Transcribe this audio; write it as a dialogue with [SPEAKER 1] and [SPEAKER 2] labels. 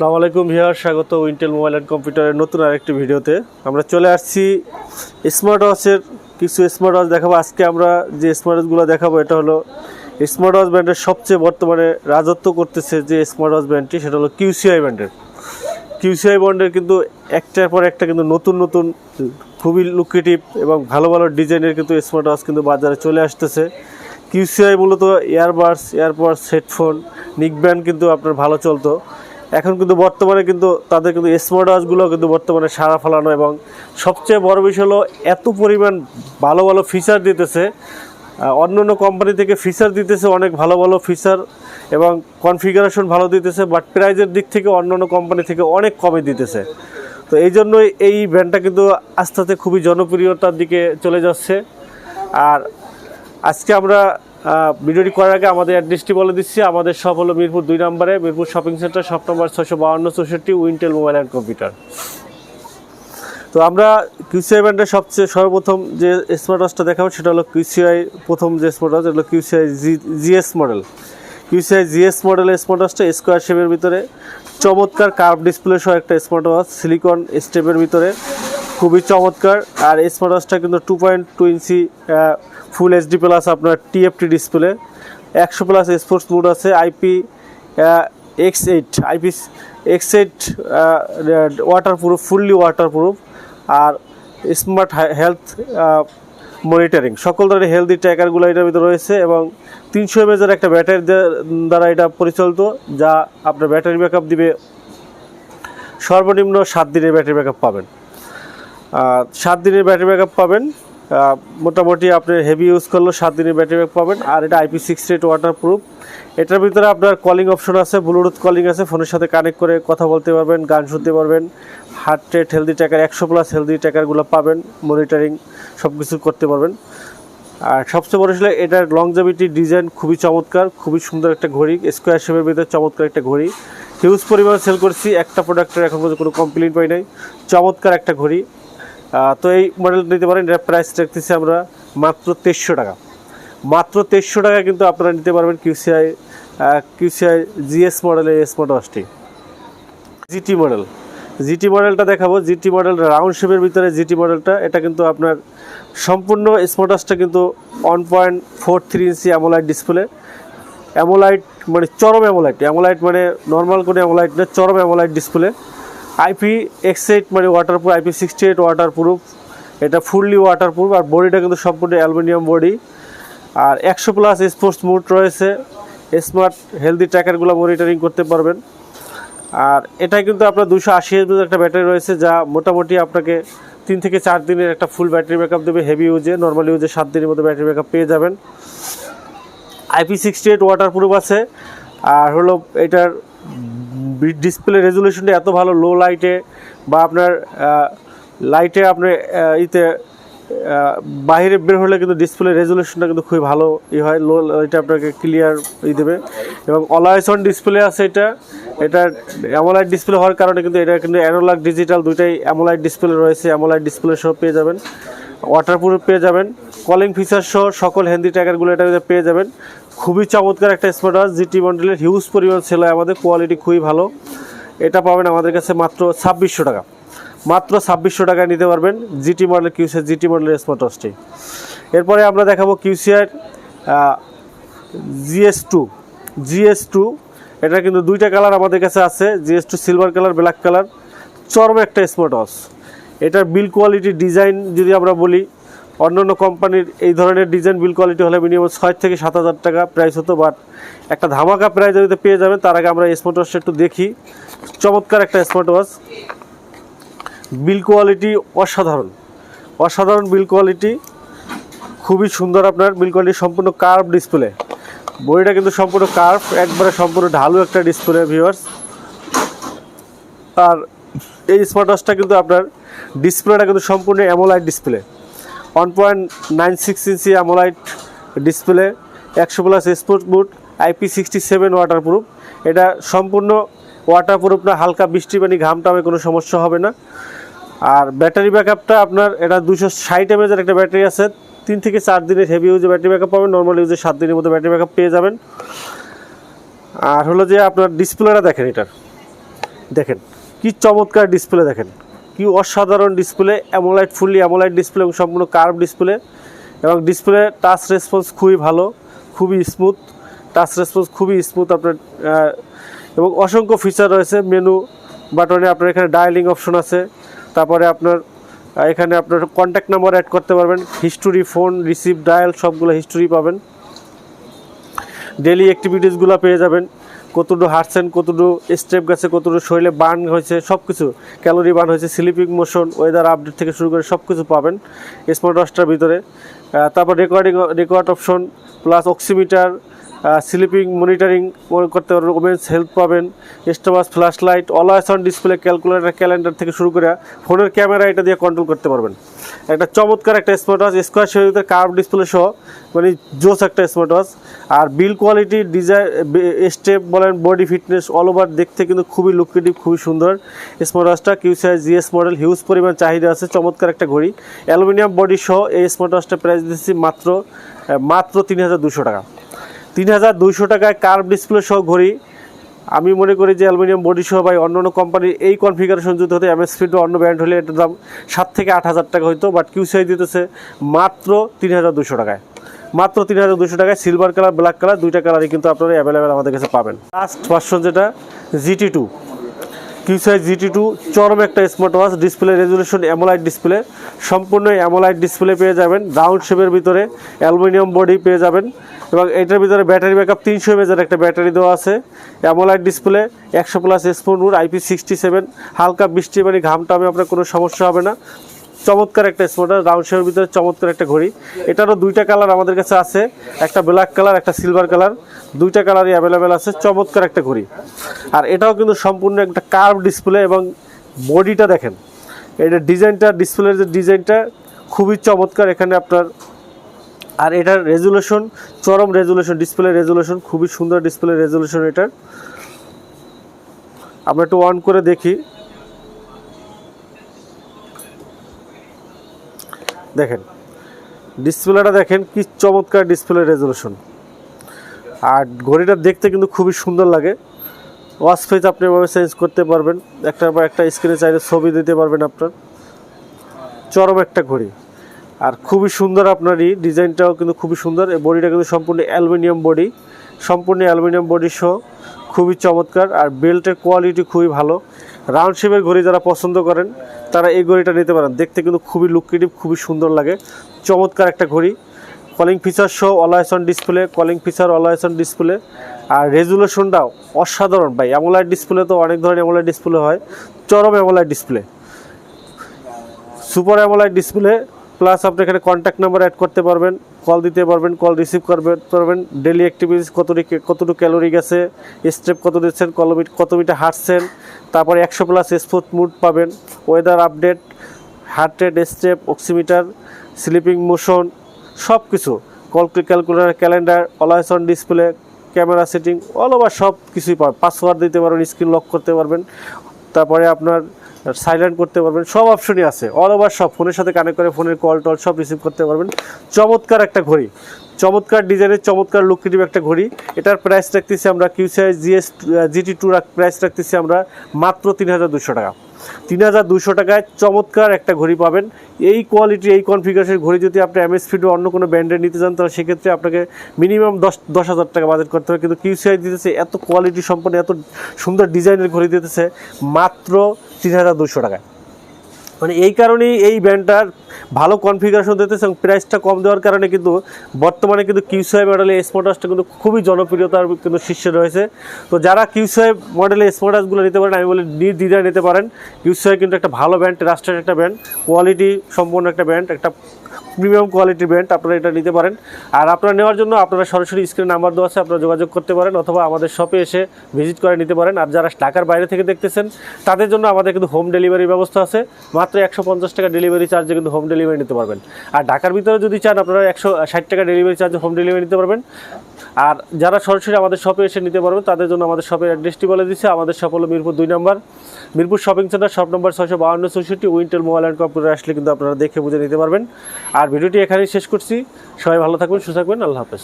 [SPEAKER 1] আসসালামু আলাইকুম ভিউয়ার স্বাগত ইন্টেল মোবাইল অ্যান্ড কম্পিউটারের নতুন আরেকটি ভিডিওতে। আমরা চলে আসছি স্মার্ট ওয়াচের কিছু স্মার্ট ওয়াচ দেখাবো। আজকে আমরা যে স্মার্ট ওয়াচগুলো দেখাবো, এটা হলো স্মার্ট ওয়াচ ব্র্যান্ডের সবচেয়ে বর্তমানে রাজত্ব করতেছে যে স্মার্ট ওয়াচ ব্র্যান্ডটি সেটা হলো কিউসিআই ব্র্যান্ডের কিউসিআই ব্র্যান্ডের কিন্তু একটার পর একটা কিন্তু নতুন নতুন, খুবই লুক্রেটিভ এবং ভালো ভালো ডিজাইনের কিন্তু স্মার্ট ওয়াচ কিন্তু বাজারে চলে আসতেছে। কিউসিআই মূলত ইয়ারবাডস এয়ারবাডস হেডফোন নিকব্যান্ড কিন্তু আপনার ভালো চলতো। এখন কিন্তু বর্তমানে কিন্তু তাদের কিন্তু স্মার্ট ওয়াচগুলো কিন্তু বর্তমানে সারা ফেলানো এবং সবচেয়ে বড় বিষয় হলো এত পরিমাণ ভালো ভালো ফিচার দিতেছে। অন্য অন্য কোম্পানি থেকে ফিচার দিতেছে, অনেক ভালো ভালো ফিচার এবং কনফিগারেশন ভালো দিতেছে বাট প্রাইজের দিক থেকে অন্য অন্য কোম্পানি থেকে অনেক কমে দিতেছে। তো এই জন্যই এই ব্র্যান্ডটা কিন্তু আস্তে আস্তে খুবই জনপ্রিয়তার দিকে চলে যাচ্ছে। আর আজকে আমরা ভিডিওটি করার আগে আমাদের অ্যাড্রেসটি বলে দিচ্ছি। আমাদের সব হলো মিরপুর দুই নম্বরে, মিরপুর শপিং সেন্টার, শপ নম্বর ছশো বাউন্ন, চৌষট্টি, উইন্টেল মোবাইল অ্যান্ড কম্পিউটার। তো আমরা কিউসিআই ব্র্যান্ডের সবচেয়ে সর্বপ্রথম যে স্মার্ট ওয়াচটা দেখাবো, সেটা হলো কিউসিআই প্রথম যে স্মার্ট ওয়াচ হলো QCI G GS model QCI GS মডেলের স্মার্ট ওয়াচটা স্কোয়ার শেপের ভিতরে, চমৎকার কার্ভ ডিসপ্লে সহ একটা স্মার্ট ওয়াচ সিলিকন স্টেপের ভিতরে। খুবই চমৎকার। আর এই স্মার্ট ওয়াচটা কিন্তু two point two inch full HD plus আপনার টিএফটি ডিসপ্লে একশো প্লাস স্পোর্টস মুড আছে IP X eight IP X eight water proof fully water proof আর স্মার্ট হেলথ মনিটরিং সকল ধরনের হেলদি ট্র্যাকারগুলো এটার ভিতরে রয়েছে এবং তিনশো এমএজের একটা ব্যাটারি দ্বারা এটা পরিচালিত, যা আপনার ব্যাটারি ব্যাকআপ দিবে। সর্বনিম্ন সাত দিনের ব্যাটারি ব্যাকআপ পাবেন। সাত দিনের ব্যাটারি ব্যাকআপ পাবেন। মোটামুটি আপনি হেভি ইউজ করলেও সাত দিনের ব্যাটারি ব্যাক পাবেন। আর এটা IP six eight water proof এটার ভিতরে আপনার কলিং অপশন আছে ব্লুটুথ কলিং আছে ফোনের সাথে কানেক্ট করে কথা বলতে পারবেন, গান শুনতে পারবেন। হার্ট রেট হেলদি ট্র্যাকার একশো প্লাস হেলদি ট্র্যাকারগুলো পাবেন মনিটরিং সব কিছু করতে পারবেন। আর সবচেয়ে বড় আসলে এটার লংজাভিটি ডিজাইন খুবই চমৎকার, খুবই সুন্দর একটা ঘড়ি স্কোয়ার শেপের ভিতরে চমৎকার একটা ঘড়ি। হিউজ পরিমাণ সেল করছি, একটা প্রোডাক্টের এখন পর্যন্ত কোনো কমপ্লেন পাই নাই। চমৎকার একটা ঘড়ি। তো এই মডেল নিতে পারেন, এটার প্রাইস রাখতেছি আমরা মাত্র তেইশশো টাকা। মাত্র তেইশশো টাকা কিন্তু আপনারা নিতে পারবেন কিউসিআই কিউসিআই জিএস মডেলের স্মার্ট ওয়াচটি জিটি মডেল জিটি মডেলটা দেখাবো। জিটি মডেল রাউন্ড শেপের ভিতরে জিটি মডেলটা এটা কিন্তু আপনার সম্পূর্ণ স্মার্ট কিন্তু one point four three inch AMOLED display AMOLED মানে চরম অ্যামোলাইট অ্যামোলাইট মানে নর্মাল কোনো অ্যামোলাইট না, চরম AMOLED display IP X eight মানে water proof IP sixty eight water proof এটা ফুললি ওয়াটার প্রুফ আর বডিটা কিন্তু সম্পূর্ণ অ্যালুমিনিয়াম বডি আর একশো প্লাস স্পোর্টস মুড রয়েছে স্মার্ট হেলদি ট্র্যাকারগুলো মনিটরিং করতে পারবেন। আর এটা কিন্তু আপনার দুশো আশি এমএর একটা ব্যাটারি রয়েছে, যা মোটামুটি আপনাকে তিন থেকে চার দিনের একটা ফুল ব্যাটারি ব্যাকআপ দেবে হেভি ইউজে নর্মাল ইউজে সাত দিনের মতো ব্যাটারি ব্যাকআপ পেয়ে যাবেন। IP sixty eight water proof আছে, আর হলো এটার ডিসপ্লে রেজুলেশনটা এত ভালো লো লাইটে বা আপনার লাইটে আপনার ইতে বাইরে বের হলে কিন্তু ডিসপ্লে রেজুলেশনটা কিন্তু খুবই ভালো ই হয় লো এটা আপনাকে ক্লিয়ার ই দেবে। এবং অলওয়েজ অন ডিসপ্লে আছে এটা এটা অ্যামোলাইট ডিসপ্লে হওয়ার কারণে কিন্তু এটা কিন্তু অ্যানোলাগ ডিজিটাল দুইটাই অ্যামোলাইট ডিসপ্লে রয়েছে অ্যামোলাইট ডিসপ্লে সহ পেয়ে যাবেন। ওয়াটারপ্রুফ পেয়ে যাবেন। কলিং ফিচার সহ সকল হ্যান্ডি ট্যাগারগুলো এটা পেয়ে যাবেন। খুবই চমৎকার একটা স্মার্ট ওয়াচ, জিটি মডেলের হিউজ পরিমাণ ছিল আমাদের কোয়ালিটি খুবই ভালো। এটা পাবেন আমাদের কাছে মাত্র ছাব্বিশশো টাকা। মাত্র ছাব্বিশশো টাকায় নিতে পারবেন জিটি মডেল কিউসিআর জিটি মডেলের স্মার্ট ওয়াচটি এরপরে আমরা দেখাবো QCR GS two GS two এটা কিন্তু দুইটা কালার আমাদের কাছে আছে GS two silver colour black colour চরম একটা স্মার্ট ওয়াচ এটার বিল কোয়ালিটি ডিজাইন যদি আমরা বলি অন্য অন্য কোম্পানির এই ধরনের ডিজাইন বিল কোয়ালিটি হলে মিনিমাম ছয় থেকে সাত হাজার টাকা প্রাইস হতো বাট একটা ধামাকা প্রাইস যদি পেয়ে যাবেন, তার আগে আমরা স্মার্ট ওয়াচটা একটু দেখি। চমৎকার একটা স্মার্ট ওয়াচ বিল কোয়ালিটি অসাধারণ। অসাধারণ বিল কোয়ালিটি খুবই সুন্দর আপনার বিল কোয়ালিটি সম্পূর্ণ কার্ভ ডিসপ্লে বইটা কিন্তু সম্পূর্ণ কার্ভ একবারে সম্পূর্ণ ঢালু একটা ডিসপ্লে ভিউয়ার্স আর এই স্মার্ট ওয়াচটা কিন্তু আপনার ডিসপ্লেটা কিন্তু সম্পূর্ণ AMOLED display one point nine six inch AMOLED display একশো plus sport boot IP sixty seven water proof এটা সম্পূর্ণ ওয়াটার প্রুফ না, হালকা বৃষ্টি পানি, ঘাম টামে কোনো সমস্যা হবে না। আর ব্যাটারি ব্যাকআপটা আপনার, এটা দুশো ষাট এমএজের একটা ব্যাটারি আছে। তিন থেকে চার দিনের হেভি ইউজে ব্যাটারি ব্যাকআপ পাবেন নর্মাল ইউজে সাত দিনের মতো ব্যাটারি ব্যাকআপ পেয়ে যাবেন। আর হলো যে আপনার ডিসপ্লেটা দেখেন এটার। দেখেন, কি চমৎকার ডিসপ্লে দেখেন। কি অসাধারণ display AMOLED fully AMOLED display এবং সম্পূর্ণ কার্ভ ডিসপ্লে এবং ডিসপ্লে টাচ রেসপন্স খুবই ভালো, খুবই স্মুথ টাচ রেসপন্স খুবই স্মুথ আপনার এবং অসংখ্য ফিচার রয়েছে। মেনু বাটনে আপনার এখানে ডায়ালিং অপশন আছে। তারপরে আপনার এখানে আপনার কন্ট্যাক্ট নাম্বার অ্যাড করতে পারবেন। হিস্টোরি ফোন রিসিভ ডায়াল সবগুলো হিস্টোরি পাবেন। ডেলি অ্যাক্টিভিটিসগুলো পেয়ে যাবেন। কতটুকু হাঁটছেন কতটুকু স্টেপ গেছে, কতটুকু শরীরে বার্ন হয়েছে সব কিছু ক্যালোরি বার্ন হয়েছে স্লিপিং মোশন ওয়েদার আপডেট থেকে শুরু করে সব কিছু পাবেন স্মার্ট ওয়াচটার ভিতরে। তারপর recording record option plus oximeter sleeping monitoring করতে পারবেন ওমেন্স হেলথ পাবেন স্টোমাস flash light always display calculator calendar থেকে শুরু করে ফোনের ক্যামেরা এটা দিয়ে কন্ট্রোল করতে পারবেন। একটা চমৎকার একটা স্মার্ট ওয়াচ স্কোয়ার শেয়ারিতে কার্ভ ডিসপ্লে সহ মানে জোস একটা স্মার্ট ওয়াচ আর বিল কোয়ালিটি ডিজাইন স্টেপ বলেন বডি ফিটনেস অল ওভার দেখতে কিন্তু খুবই লুক্রেটিভ খুবই সুন্দর। স্মার্ট ওয়াচটা কিউসিআই জিএস মডেল হিউজ পরিমাণ চাহিদা আছে, চমৎকার একটা ঘড়ি। অ্যালুমিনিয়াম বডি সহ এই স্মার্ট ওয়াচটা প্রাইস দিচ্ছি মাত্র মাত্র তিন হাজার দুশো টাকা। তিন হাজার দুইশো টাকায় কার্ভ ডিসপ্লে সহ ঘড়ি। আমি মনে করি যে অ্যালুমিনিয়াম বডি সহ বা অন্য অন্য কোম্পানির এই কনফিগারেশন যদি হতো এমএস বা অন্য ব্র্যান্ড হলে এটার দাম সাত থেকে আট হাজার টাকা হইতো বাট কিউসিআই দিতেছে মাত্র তিন হাজার দুশো টাকায়। মাত্র তিন হাজার দুশো টাকায় সিলভার কালার ব্ল্যাক কালার দুইটা কালারই কিন্তু আপনারা অ্যাভেলেবেল আমাদের কাছে পাবেন। লাস্ট ভার্সন যেটা GT two QCI GT two চরম একটা smart watch display resolution AMOLED display সম্পূর্ণ অ্যামোলাইট ডিসপ্লে পেয়ে যাবেন। রাউন্ড শেপের ভিতরে অ্যালুমিনিয়াম বডি পেয়ে যাবেন এবং এটার ভিতরে ব্যাটারি ব্যাকআপ তিনশো এমএজের একটা ব্যাটারি দেওয়া আছে। অ্যামোলাইট ডিসপ্লে একশো প্লাস স্পোন রুট আইপি সিক্সটি সেভেন হালকা বৃষ্টি মানে ঘামটা টামে আপনার কোনো সমস্যা হবে না। চমৎকার একটা স্মার্ট রাউন্ড শেপের ভিতরে চমৎকার একটা ঘড়ি। এটারও দুইটা কালার আমাদের কাছে আছে, একটা ব্ল্যাক কালার, একটা সিলভার কালার। দুইটা কালারই অ্যাভেলেবেল আছে, চমৎকার একটা ঘড়ি। আর এটাও কিন্তু সম্পূর্ণ একটা কার্ভ ডিসপ্লে এবং বডিটা দেখেন, এটা ডিজাইনটা, ডিসপ্লের যে ডিজাইনটা খুবই চমৎকার এখানে আপনার। আর এটার রেজুলেশন, চরম রেজুলেশন, ডিসপ্লে রেজুলেশন, খুবই সুন্দর ডিসপ্লে রেজুলেশন এটার। আমরা একটু অন করে দেখি। দেখেন, ডিসপ্লেটা দেখেন কি চমৎকার ডিসপ্লে রেজুলেশন আর ঘড়িটা দেখতে কিন্তু খুবই সুন্দর লাগে। ওয়াশ ফেজ আপনি এভাবে চেঞ্জ করতে পারবেন। একটা বা একটা স্ক্রিনে চাইলে ছবি দিতে পারবেন আপনার। চরম একটা ঘড়ি। আর খুবই সুন্দর আপনার এই ডিজাইনটাও কিন্তু খুবই সুন্দর। এই বডিটা কিন্তু সম্পূর্ণ অ্যালুমিনিয়াম বডি। সম্পূর্ণ অ্যালুমিনিয়াম বডি সহ খুবই চমৎকার আর বেল্টের কোয়ালিটি খুবই ভালো। রাউন্ড শেপের ঘড়ি যারা পছন্দ করেন, তারা এই ঘড়িটা নিতে পারেন। দেখতে কিন্তু খুবই লুক্রেটিভ খুবই সুন্দর লাগে। চমৎকার একটা ঘড়ি। কলিং ফিচার সহ on display calling feature on display আর রেজুলেশনটাও অসাধারণ ভাই। অ্যামোলাইট ডিসপ্লে তো অনেক ধরনের অ্যামোলাইট ডিসপ্লে হয়। চরম AMOLED display super AMOLED display plus আপনি এখানে কন্ট্যাক্ট নাম্বার অ্যাড করতে পারবেন কল দিতে পারবেন কল রিসিভ করবে পারবেন ডেলি অ্যাক্টিভিটিস কতটুকু কতটুকু ক্যালোরি গেছে স্টেপ কত দিচ্ছেন কত মিটার কত মিটার হাঁটছেন, তারপরে একশো প্লাস স্পোর্ট মুড পাবেন। Weather update heart rate step oximeter sleeping motion সব কিছু call calculator calendar on display camera setting all over সব কিছুই পাবেন। পাসওয়ার্ড দিতে পারবেন স্ক্রিন লক করতে পারবেন। তারপরে আপনার সাইলেন্ট করতে পারবেন। সব অপশনই আছে। অল ওভার সব ফোনের সাথে কানেক্ট করে ফোনের কল টল সব রিসিভ করতে পারবেন। চমৎকার একটা ঘড়ি। চমৎকার ডিজাইনের, চমৎকার লুক্রেটিভ একটা ঘড়ি। এটার প্রাইস রাখতেছি আমরা QCI GS GT two price রাখতেছি আমরা মাত্র তিন হাজার দুশো টাকা। তিন হাজার দুশো টাকায় চমৎকার একটা ঘড়ি পাবেন। এই কোয়ালিটি এই কনফিগারেশনের ঘড়ি যদি আপনি এমএস ফিড অন্য কোনো ব্র্যান্ডে নিতে চান, তাহলে সেক্ষেত্রে আপনাকে মিনিমাম দশ দশ হাজার টাকা বাজেট করতে হবে। কিন্তু কিউসিআই দিতেছে, এত কোয়ালিটি সম্পন্ন, এত সুন্দর ডিজাইনের ঘড়ি দিতেছে মাত্র তিন হাজার দুশো টাকায়। মানে এই কারণেই এই ব্র্যান্ডটার ভালো কনফিগারেশন দিতেছে এবং প্রাইসটা কম দেওয়ার কারণে কিন্তু বর্তমানে কিন্তু কিউসিআই মডেলের স্মার্টাসটা কিন্তু খুবই জনপ্রিয়তার কিন্তু শীর্ষে রয়েছে। তো যারা কিউসিআই মডেলের স্মার্টাসগুলো নিতে পারেন, আমি বলি নির্দ্বিধায় নিতে পারেন। কিউসিআই কিন্তু একটা ভালো ব্র্যান্ড রাষ্ট্রের একটা ব্র্যান্ড কোয়ালিটি সম্পন্ন একটা ব্র্যান্ড একটা প্রিমিয়াম কোয়ালিটির ব্র্যান্ড আপনারা এটা নিতে পারেন। আর আপনারা নেওয়ার জন্য আপনারা সরাসরি স্ক্রিনে নাম্বার দেওয়া আছে, আপনারা যোগাযোগ করতে পারেন অথবা আমাদের শপে এসে ভিজিট করে নিতে পারেন। আর যারা ঢাকার বাইরে থেকে দেখতেছেন, তাদের জন্য আমাদের কিন্তু হোম ডেলিভারি ব্যবস্থা আছে। মাত্র একশো পঞ্চাশ টাকা ডেলিভারি চার্জে কিন্তু হোম ডেলিভারি নিতে পারবেন। আর ঢাকার ভিতরে যদি চান, আপনারা একশো ষাট টাকা ডেলিভারি চার্জে হোম ডেলিভারি নিতে পারবেন। আর যারা সরাসরি আমাদের শপে এসে নিতে পারবেন, তাদের জন্য আমাদের শপের অ্যাড্রেসটি বলে দিচ্ছে। আমাদের শপ হলো মিরপুর দুই নম্বর। মিরপুর শপিং সেন্টার শপ নম্বর ছয়শো বাউন্ন চৌষট্টি উইন্টেল মোবাইল অ্যান্ড কম্পিউটার আসলে কিন্তু আপনারা দেখে বুঝে নিতে পারবেন। আর ভিডিওটি এখানেই শেষ করছি। সবাই ভালো থাকবেন, সুস্থ থাকবেন। আল্লাহ হাফেজ।